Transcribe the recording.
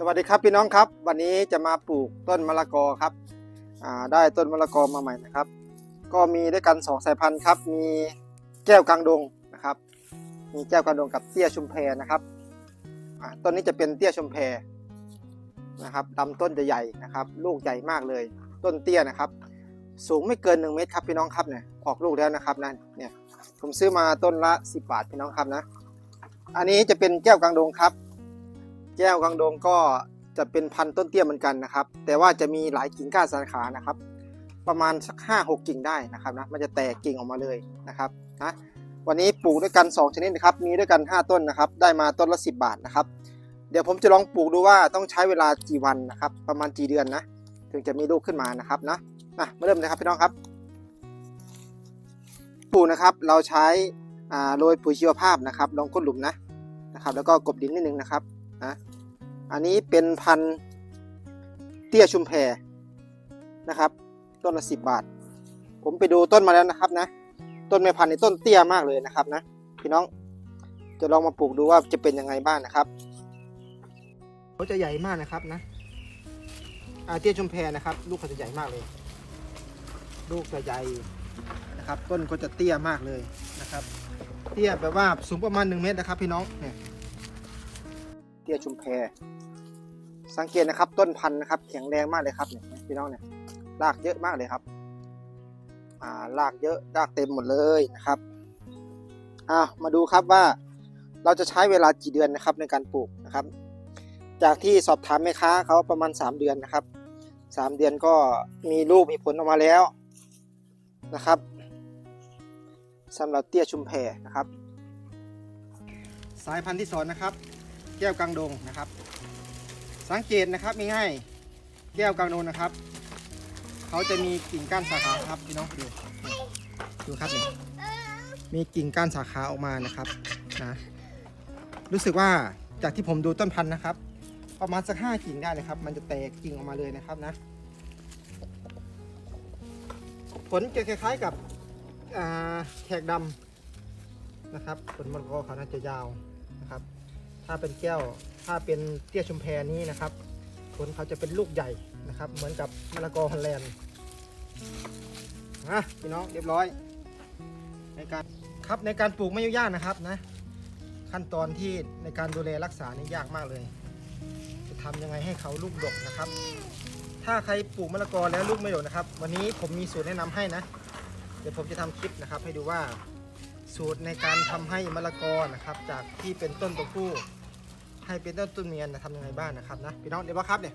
สวัสดีครับพี่น้องครับ วันนี้จะมาปลูกต้นมะละกอครับได้ต้นมะละกอมาใหม่นะครับ ก็มีด้วยกันสองสายพันธุ์ครับ มีแก้วกลางดงนะครับ มีแก้วกลางดงกับเตี้ยชุมแพนะครับต้นนี้จะเป็นเตี้ยชุมแพนะครับลำต้นจะใหญ่นะครับ ลูกใหญ่มากเลย ต้นเตี้ยนะครับ สูงไม่เกิน 1 เมตรครับพี่น้องครับเนี่ยออกลูกแล้วนะครับนั่นเนี่ยผมซื้อมาต้นละ 10 บาทพี่น้องครับนะ อันนี้จะเป็นแก้วกลางดงครับ แก้วกลางดงก็จะเป็นพันธุ์ต้นเตี้ยเหมือนกันนะครับ แต่ว่าจะมีหลายกิ่งก้านสาขานะครับ ประมาณสักห้าหกกิ่งได้นะครับนะมันจะแตกกิ่งออกมาเลยนะครับนะวันนี้ปลูกด้วยกัน 2 ชนิดนะครับ มีด้วยกัน 5 ต้นนะครับ ได้มาต้นละ 10 บาทนะครับ เดี๋ยวผมจะลองปลูกดูว่าต้องใช้เวลากี่วันนะครับ ประมาณกี่เดือนนะ ถึงจะมีลูกขึ้นมานะครับนะนะมาเริ่มเลยครับพี่น้องครับ ปลูกนะครับ เราใช้โรยปุ๋ยชีวภาพนะครับ ลองก้นหลุมนะนะครับ แล้วก็กบดินนิดนึงนะครับนะ อันนี้เป็นพันธุ์เตี้ยชุมแพนะครับ ต้นละสิบบาท ผมไปดูต้นมาแล้วนะครับนะ ต้นแม่พันธุ์ในต้นเตี้ยมากเลยนะครับนะพี่น้องจะลองมาปลูกดูว่าจะเป็นยังไงบ้างนะครับเขาจะใหญ่มากนะครับนะอาเตี้ยชุมแพนะครับ ลูกเขาจะใหญ่มากเลย ลูกจะใหญ่นะครับ ต้นก็จะเตี้ยมากเลยนะครับ เตี้ยแบบว่าสูงประมาณ 1 เมตรนะครับ พี่น้องเนี่ย ตี้ยชุมแพ สังเกตนะครับต้นพันธุ์นะครับแข็งแรงมากเลยครับเนี่ยพี่น้องเนี่ยรากเยอะมากเลยครับ อ่ารากเยอะรากเต็มหมดเลยนะครับอ่ามาดูครับว่าเราจะใช้เวลากี่เดือนนะครับในการปลูกนะครับ จากที่สอบถามแม่ค้าเขาประมาณ 3 เดือนนะครับ 3 เดือนก็มีลูกมีผลออกมาแล้วนะครับสำหรับเตี้ยชุมแพนะครับ สายพันธุ์ที่สองนะครับ แก้วกลางดงนะครับ สังเกตนะครับง่ายๆแก้วกลางดงนะครับ เขาจะมีกิ่งก้านสาขาครับพี่น้องดูดูครับนี่มีกิ่งก้านสาขาออกมานะครับนะรู้สึกว่าจากที่ผมดูต้นพันธุ์นะครับ ประมาณสักห้ากิ่งได้เลยครับ มันจะแตกกิ่งออกมาเลยนะครับนะ ผลจะคล้ายๆกับแขกดำนะครับผลมะละกอเขาน่าจะยาวนะครับ ถ้าเป็นแก้ว ถ้าเป็นเตี้ยชุมแพนี้นะครับ ผลเขาจะเป็นลูกใหญ่นะครับ เหมือนกับมะละกอฮอลแลนด์นะพี่น้องเรียบร้อย ในการครับในการปลูกไม่ยุ่งยากนะครับนะ ขั้นตอนที่ในการดูแลรักษานี่ยากมากเลย จะทำยังไงให้เขาลูกดกนะครับ ถ้าใครปลูกมะละกอแล้วลูกไม่ดกนะครับ วันนี้ผมมีสูตรแนะนำให้นะ เดี๋ยวผมจะทำคลิปนะครับ ให้ดูว่าสูตรในการทำให้มะละกอนะครับ จากที่เป็นต้นตัวผู้ ให้เป็นต้นต้นเมียนนะทำยังไงบ้างนะครับนะพี่น้องเดี๋ยวว่าครับเนี่ย